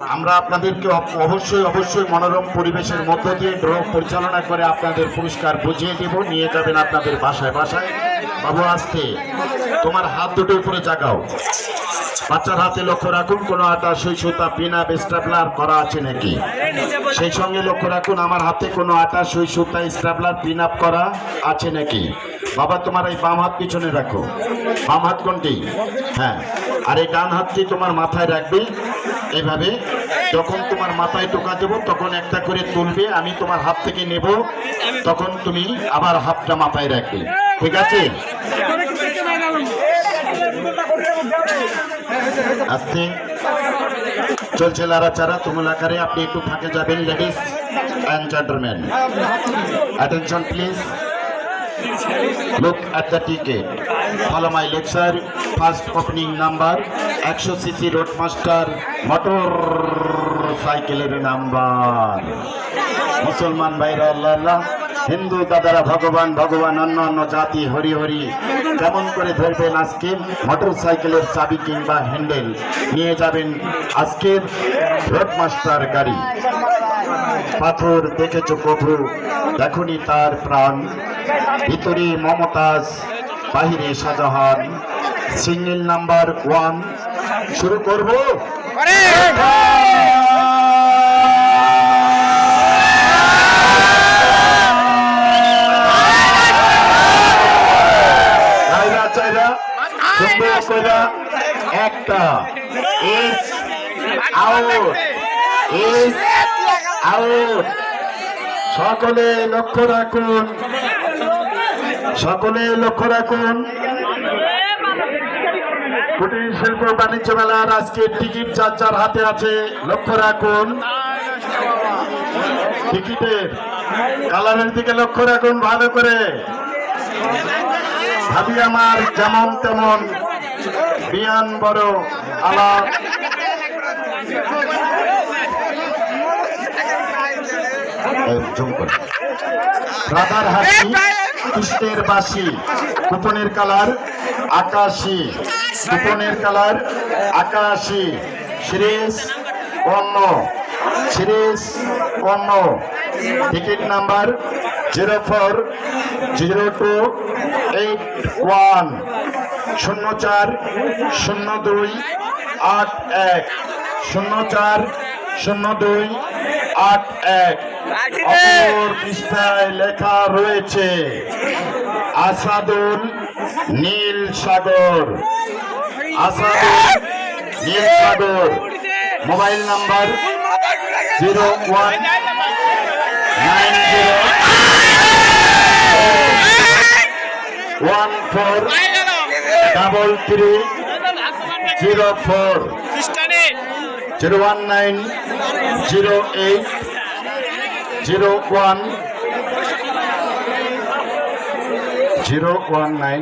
আমরা আপনাদেরকে অবশ্যই অবশ্যই মনোরম পরিবেশের মধ্য দিয়ে ড্র পরিচালনা করে আপনাদের পুরস্কার বুঝিয়ে দেব, নিয়ে যাবেন আপনাদের বাসায় বাসায়। বাবু আসতে তোমার হাত দুটো উপরে জাগাও। বাচ্চার হাতে লক্ষ্য রাখুন, কোনো আটা, সুই সুতা, পিনা স্ট্যাপলার করা আছে নাকি? সেই সঙ্গে লক্ষ্য রাখুন, আমার হাতে কোনো আটা, সুই সুতা স্ট্যাপলার পিন আপ করা আছে নাকি? বাবা, তোমার এই বাম হাত পিছনে রাখো। বাম হাত কোনটি? হ্যাঁ। আর এই ডান হাতটি তোমার মাথায় রাখবে। এভাবে যখন তোমার মাথায় টোকা দেবো তখন একটা করে তুলবে আমি তোমার হাত থেকে নেব তখন তুমি আবার হাতটা মাথায় রাখবে। ঠিক আছে? আস্তে। চলছে লাড়াচাড়া তুমুল আকারে আপনি একটু ফাঁকে যাবেন ladies and gentleman attention please Look at the ticket. Follow my lecture. First opening number, একশো সিসি রোড মাস্টার মোটর সাইকেলের নাম্বার মুসলমান ভাইরা, আল্লাহ আল্লাহ। হিন্দু দাদারা, ভগবান ভগবান, অন্য অন্য জাতি, হরি হরি। কেমন করে ধরবেন আজকে? মোটর সাইকেলের চাবি কিংবা হ্যান্ডেল নিয়ে যাবেন আজকের রোড মাস্টার গাড়ি। পাথর দেখেছ প্রভু দেখনি তার প্রাণ। ভিতরে মমতাজ, বাহিরে শাহজাহান, সিঙ্গেল নাম্বার ওয়ান। শুরু করব? একটা। আউট আউট সকলে লক্ষ্য রাখুন। সকলে লক্ষ্য রাখুন। কুটির শিল্প বাণিজ্য মেলার আজকে টিকিট যার যার হাতে আছে, লক্ষ্য রাখুন। টিকিটের কালারের দিকে লক্ষ্য রাখুন ভালো করে। ভাবি আমার যেমন তেমন বিয়ান বড় আলাপ রাধার হাসি। কৃষ্ণের বাসি কুপনের কালার আকাশি। কুপনের কালার আকাশি। শ্রেষ কর্ণ শ্রেষ কর্ণ ticket number zero four zero two eight one শূন্য চার শূন্য দুই আট এক শূন্য চার শূন্য দুই আট এক। অপর পৃষ্ঠায় লেখা রয়েছে Asadul Nil Sagar. Asadul Nil Sagar. Mobile number zero one nine zero. One four double three zero four. Zero one nine zero eight zero one zero one nine